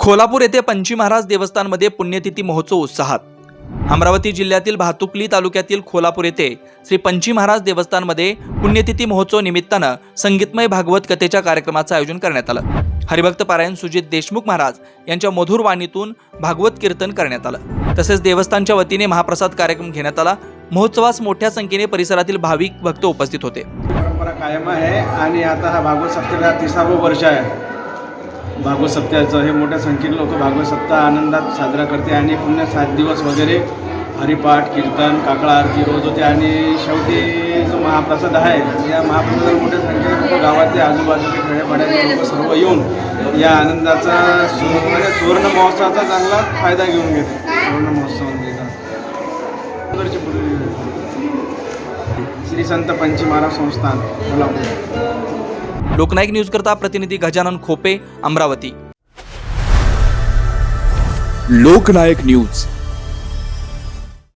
खोलापूर येथे पंची महाराज देवस्थानमध्ये पुण्यतिथी महोत्सव उत्साहात. अमरावती जिल्ह्यातील भातुकली तालुक्यातील खोलापूर येथे श्री पंची महाराज देवस्थानमध्ये पुण्यतिथी महोत्सव निमित्तानं संगीतमय भागवत कथेच्या कार्यक्रमाचं आयोजन करण्यात आलं. हरिभक्त पारायण सुजित देशमुख महाराज यांच्या मधुर वाणीतून भागवत कीर्तन करण्यात आलं. तसेच देवस्थानच्या वतीने महाप्रसाद कार्यक्रम घेण्यात आला. महोत्सवास मोठ्या संख्येने परिसरातील भाविक भक्त उपस्थित होते. परंपरा कायम आहे आणि आता हा भागवत सप्त्याला तिसावं वर्ष आहे. भागवत सप्त्याचं हे मोठ्या संख्येने लोक भागवत सप्ताह आनंदात साजरा करते आणि पुन्हा सात दिवस वगैरे हरिपाठ कीर्तन काकडा आरती रोज होते आणि शेवटी जो महाप्रसाद आहे या महाप्रसादाला मोठ्या संख्येने लोक गावातले आजूबाजूचे खेड्यापाड्याचे लोक सर्व येऊन या आनंदाचा म्हणजे सुवर्ण महोत्सवाचा चांगला फायदा घेऊन घेते सुवर्ण महोत्सवामध्ये श्री संत पंची महाराज संस्थान कोल्हापूर. लोकनायक न्यूज करता प्रतिनिधी गजानन खोपे अमरावती. लोकनायक न्यूज.